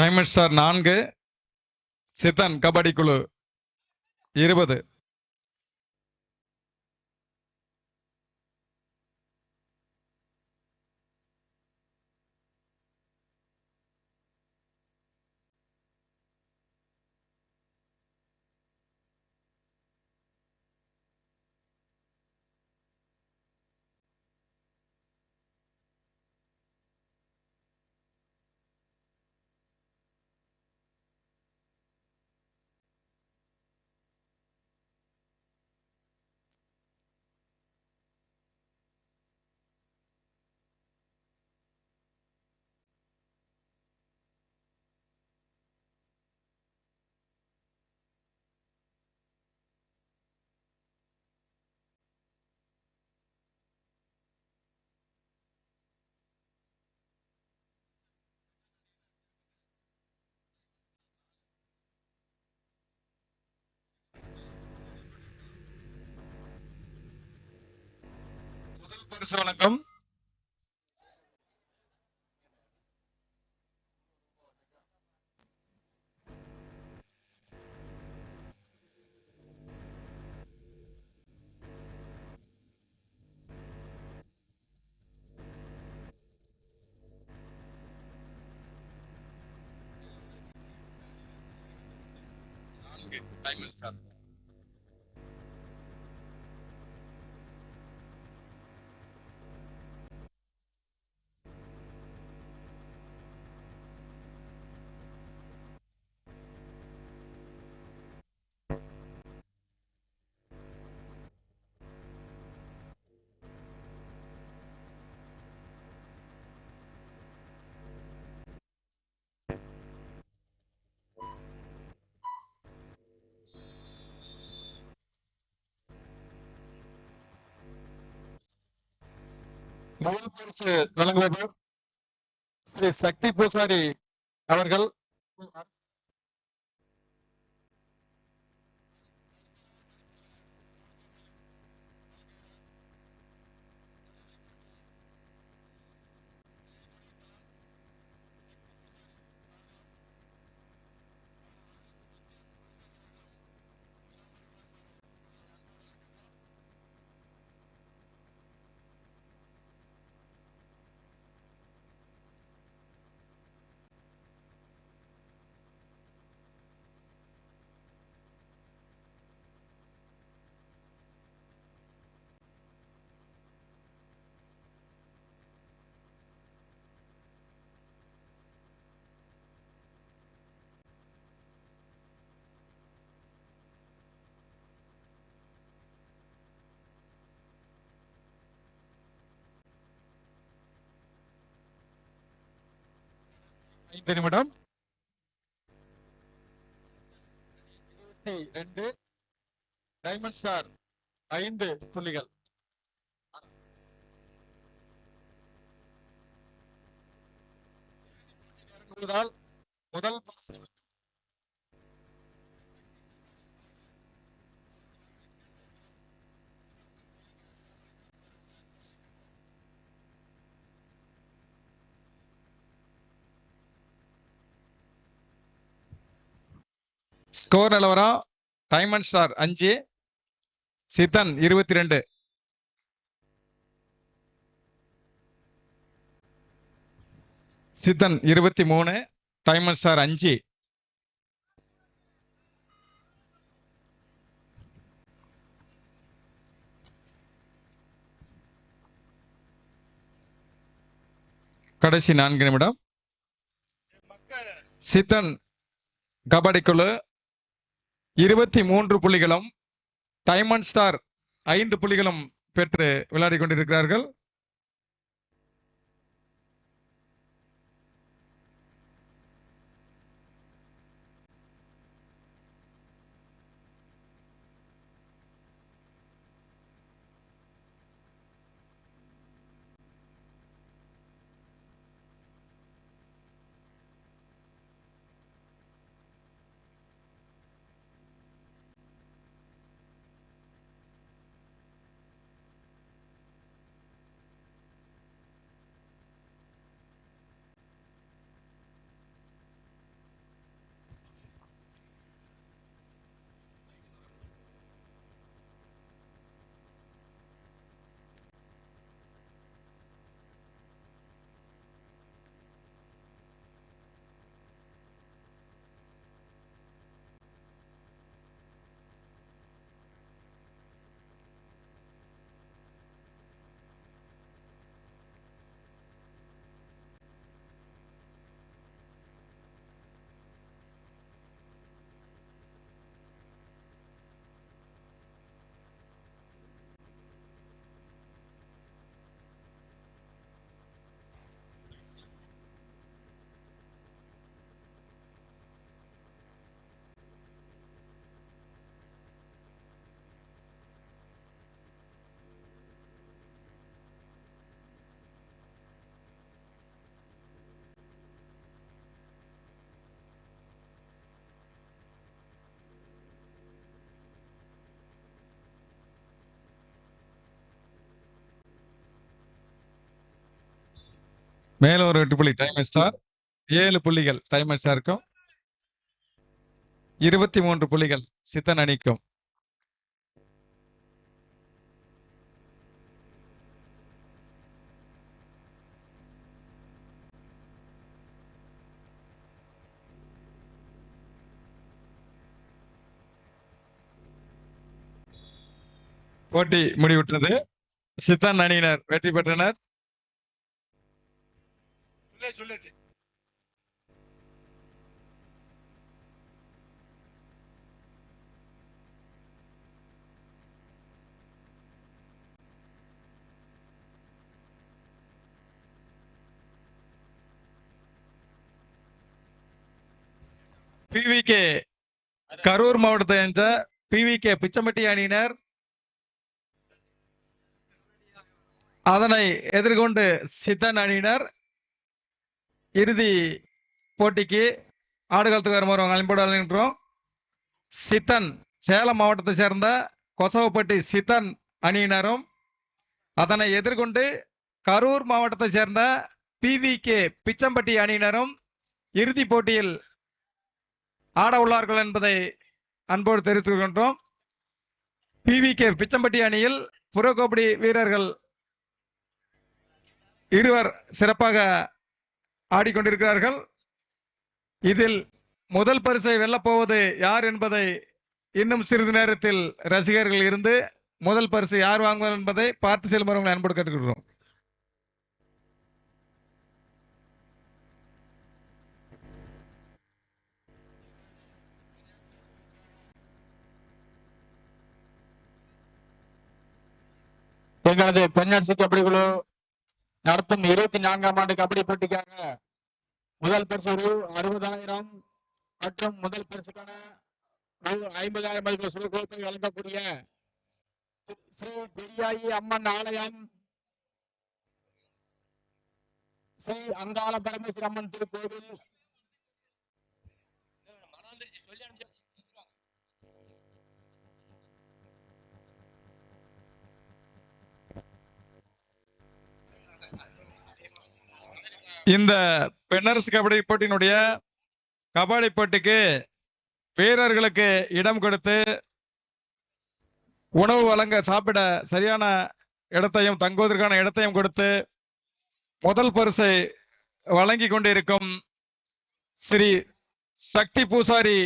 Diamond star நான்கு சித்தன் கபடி குழு இருபது. முதல் பரிசு வழங்கம் நான்கு டைமண்ட் ஸ்டார் முதல் பரிசு வழங்குவது ஸ்ரீ சக்தி பூசாரி அவர்கள் ஐந்து நிமிடம். ரெண்டு டைமண்ட் ஸ்டார் ஐந்து புள்ளிகள். முதல் முதல் ஸ்கோர் நிலவரம் டைமண்ட் ஸ்டார் அஞ்சு சித்தன் இருபத்தி ரெண்டு சித்தன் இருபத்தி மூணு டைமண்ட் ஸ்டார் அஞ்சு. கடைசி நான்கு நிமிடம். சித்தன் கபடி குழு இருபத்தி மூன்று புள்ளிகளும் டைமண்ட் ஸ்டார் ஐந்து புள்ளிகளும் பெற்று விளையாடி கொண்டிருக்கிறார்கள். மேலும் ஒரு எட்டு புள்ளி. டைம் ஸ்டார் ஏழு புள்ளிகள். டைம் ஸ்டாருக்கும் இருபத்தி மூன்று புள்ளிகள். சித்தன் அணிக்கும். போட்டி முடிவுற்றது. சித்தன் அணியினர் வெற்றி பெற்றனர். பிவிகே கரூர் மாவட்டத்தை சேர்ந்த பிவிகே பிச்சம்பட்டி அணியினர் அதனை எதிர்கொண்டு சித்தன் அணியினர் இறுதி போட்டிக்கு ஆடுகளத்துக்கு வருமாறு அனுப்பிட சித்தன் சேலம் மாவட்டத்தை சேர்ந்த கொசவப்பட்டி சித்தன் அணியினரும் அதனை எதிர்கொண்டு கரூர் மாவட்டத்தை சேர்ந்த பிவிகே பிச்சம்பட்டி அணியினரும் இறுதி போட்டியில் ஆட உள்ளார்கள் என்பதை அன்போடு தெரிவித்துக்கொள்கின்றோம் பிவிகே பிச்சம்பட்டி அணியில் புறக்கோப்படி வீரர்கள் இருவர் சிறப்பாக ஆடிக்கொண்டிருக்கிறார்கள். இதில் முதல் பரிசை வெல்லப்போவது யார் என்பதை இன்னும் சிறிது நேரத்தில் ரசிகர்கள் இருந்து முதல் பரிசு யார் வாங்குவார் என்பதை பார்த்து செல்லும் உங்களை அன்போடு கேட்டுக்கொள்கிறோம். எங்களது பெண்ணரசு கபடி குழு நடத்தும் இருபத்தி நான்காம் ஆண்டு கபடி போட்டிக்காக முதல் பரிசு ரூ அறுபதாயிரம் மற்றும் முதல் பரிசுக்கான ரூ ஐம்பதாயிரம் மதிப்பு சுழற்கோப்பை வழங்கக்கூடிய ஸ்ரீ பெரியாயி அம்மன் ஆலயம் ஸ்ரீ அங்காள பரமேஸ்வரி அம்மன் திருக்கோவில் இந்த பெண்ணரசு கபடி போட்டியினுடைய கபடி போட்டிக்கு வீரர்களுக்கு இடம் கொடுத்து உணவு வழங்க சாப்பிட சரியான இடத்தையும் தங்குவதற்கான இடத்தையும் கொடுத்து முதல் பரிசை வழங்கி கொண்டிருக்கும் ஸ்ரீ சக்தி பூசாரி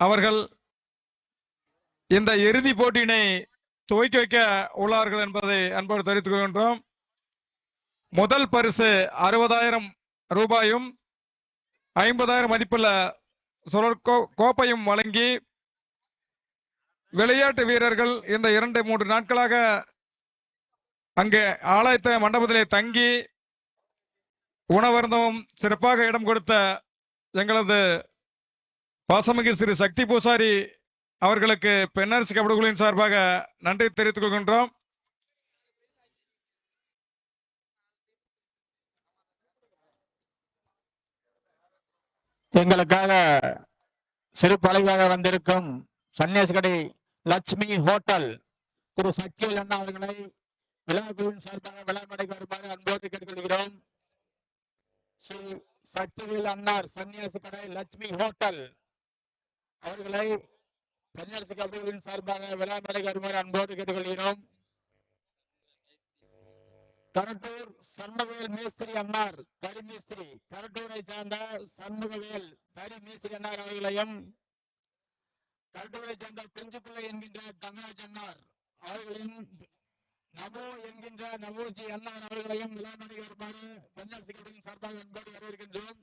அவர்கள் இந்த இறுதி போட்டியினை துவக்கி வைக்க உள்ளார்கள் என்பதை அன்போடு தெரிவித்துக் கொள்கின்றோம். முதல் பரிசு அறுபதாயிரம் ரூபாயும் ஐம்பதாயிரம் மதிப்புள்ள சுழற்கோ கோப்பையும் வழங்கி விளையாட்டு வீரர்கள் இந்த இரண்டு மூன்று நாட்களாக அங்கே ஆலயத்த மண்டபத்திலே தங்கி உணவருந்தவும் சிறப்பாக இடம் கொடுத்த எங்களது பாசமிகு ஸ்ரீ சக்தி பூசாரி அவர்களுக்கு பெண்ணரசு கபடுகளின் சார்பாக நன்றி தெரிவித்துக் கொள்கின்றோம். எங்களுக்காக சிறுபலைவாக வந்திருக்கும் சன்னியாசிகடை லட்சுமி ஹோட்டல் திரு சக்திவேல் அண்ணா அவர்களை விழாக்குழுவின் சார்பாக விழா நடைக்கு வருமாறு அன்போடு கேட்டுக்கொள்கிறோம். ஸ்ரீ சக்திவேல் அண்ணார் சன்னியாசி கடை லட்சுமி ஹோட்டல் அவர்களை சன்னியாசி கபடிகளின் சார்பாக விழா நடைக்கு வருமாறு அன்போடு கேட்டுக்கொள்கிறோம். கரட்டூர் சண்முகவேல் மேஸ்திரி அன்னார் தறி மேஸ்திரி. கரட்டூரை சார்ந்த சண்முகவேல் தறி மேஸ்திரி அன்னார் அவர்களையும் கரட்டூரை சேர்ந்த குஞ்சுப்பிள்ளை என்கின்ற தங்கராஜ் அன்னார் அவர்களையும் நமோ என்கின்ற நமோஜி அன்னார் அவர்களையும் விழா வருமாறு பஞ்சாப் சிகரெட்டின் சார்பாக என்பது வரவேற்கின்றோம்.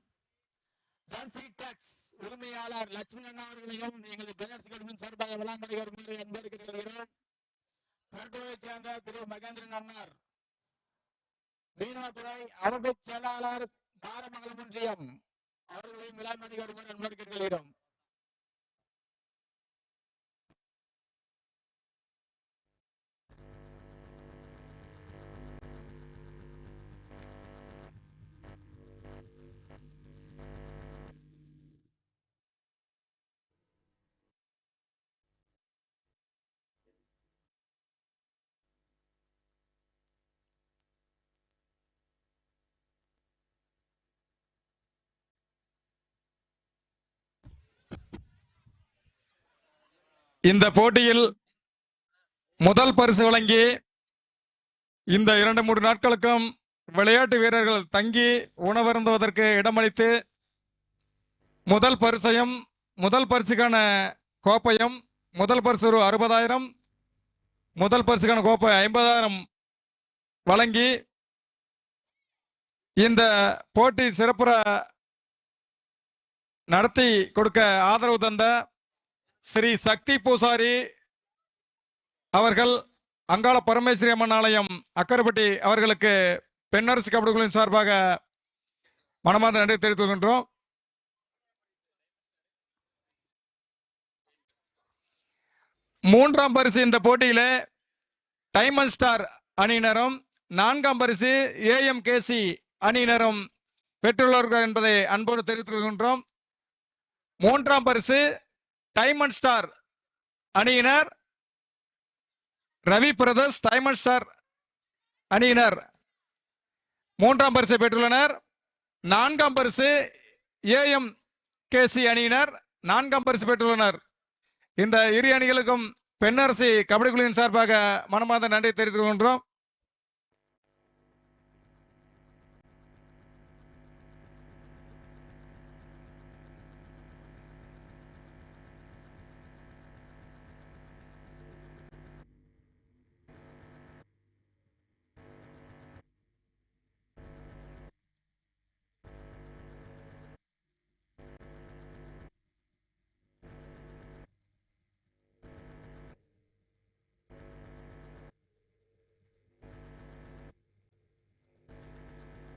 டான்சி டாக்ஸ் உரிமையாளர் லட்சுமி அண்ணா அவர்களையும் எங்களது பஞ்சாப் சிகரெட்டின் சார்பாக விழா வருமாறு என்பதற்கு கரட்டூரை சேர்ந்த திரு மகேந்திரன் அன்னார் மீனவத்துறை அரபு செயலாளர் தாரமங்கலம் ஒன்றியம் அவர்களையும் விழா நடிகை வருமாறு இந்த போட்டியில் முதல் பரிசு வழங்கி இந்த இரண்டு மூன்று நாட்களுக்கும் விளையாட்டு வீரர்கள் தங்கி உணவருந்துவதற்கு இடமளித்து முதல் பரிசையும் முதல் பரிசுக்கான கோப்பையும் முதல் பரிசு ஒரு அறுபதாயிரம் முதல் பரிசுக்கான கோப்பை ஐம்பதாயிரம் வழங்கி இந்த போட்டி சிறப்புற நடத்தி கொடுக்க ஆதரவு தந்த ஸ்ரீ சக்தி பூசாரி அவர்கள் அங்காள பரமேஸ்வரி அம்மன் ஆலயம் அக்கரைப்பட்டி அவர்களுக்கு பெண்ணரசு கபடுகளின் சார்பாக மனமார்ந்த நன்றி தெரிவித்துக் கொள்கின்றோம். மூன்றாம் பரிசு இந்த போட்டியிலே டைமண்ட் ஸ்டார் அணியினரும் நான்காம் பரிசு ஏஎம்கேசி அணியினரும் பெற்றுள்ளார்கள் என்பதை அன்போடு தெரிவித்துக் கொள்கின்றோம். மூன்றாம் பரிசு டைமண்ட் ஸ்டார் அணியினர். ரவி பிரதர்ஸ் டைமண்ட் ஸ்டார் அணியினர். மூன்றாம் பரிசை பெற்றுள்ளனர். நான்காம் பரிசு ஏஎம் கேசி அணியினர். நான்காம் பரிசு பெற்றுள்ளனர். இந்த இரு அணிகளுக்கும் பெண்ணரசி கபடி குழுவின் சார்பாக மனமார்ந்த நன்றி தெரிவித்துக் கொள்கின்றோம்.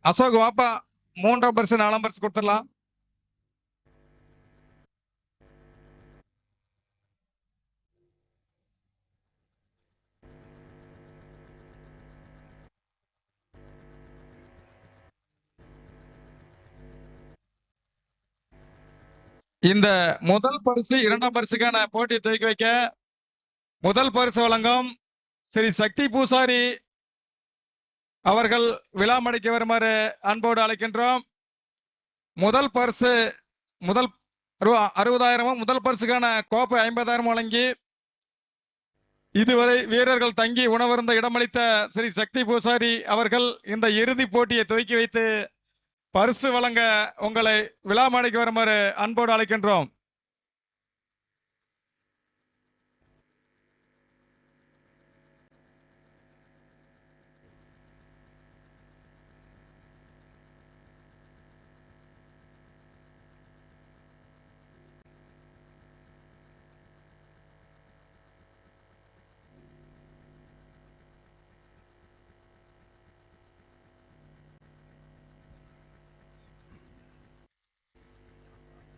அசோக் வாப்பா மூன்றாம் பரிசு நாலாம் பரிசு கொடுத்துடலாம். இந்த முதல் பரிசு இரண்டாம் பரிசுக்கான போட்டி துவக்கி வைக்க முதல் பரிசு வழங்கும் ஸ்ரீ சக்தி பூசாரி அவர்கள் விழா மடைக்கு வருமாறு அன்போடு அழைக்கின்றோம். முதல் பரிசு முதல் அறுபதாயிரமும் முதல் பரிசுக்கான கோப்பை ஐம்பதாயிரம் வழங்கி இதுவரை வீரர்கள் தங்கி உணவருந்த இடமளித்த ஸ்ரீ சக்தி பூசாரி அவர்கள் இந்த இறுதி போட்டியை துவக்கி வைத்து பரிசு வழங்க உங்களை விழா மேடைக்கு வருமாறு அன்போடு அழைக்கின்றோம்.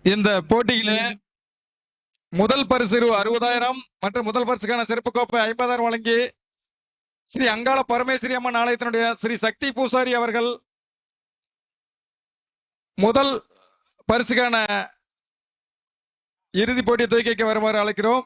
இந்த போட்டியில முதல் பரிசு ரூ. அறுபதாயிரம் மற்றும் முதல் பரிசுக்கான சிறப்பு கோப்பை ஐம்பதாயிரம் வழங்கி ஸ்ரீ அங்காள பரமேஸ்வரி அம்மன் ஆலயத்தினுடைய ஸ்ரீ சக்தி பூசாரி அவர்கள் முதல் பரிசுக்கான இறுதிப் போட்டியை துவக்கி வைக்க வருமாறு அழைக்கிறோம்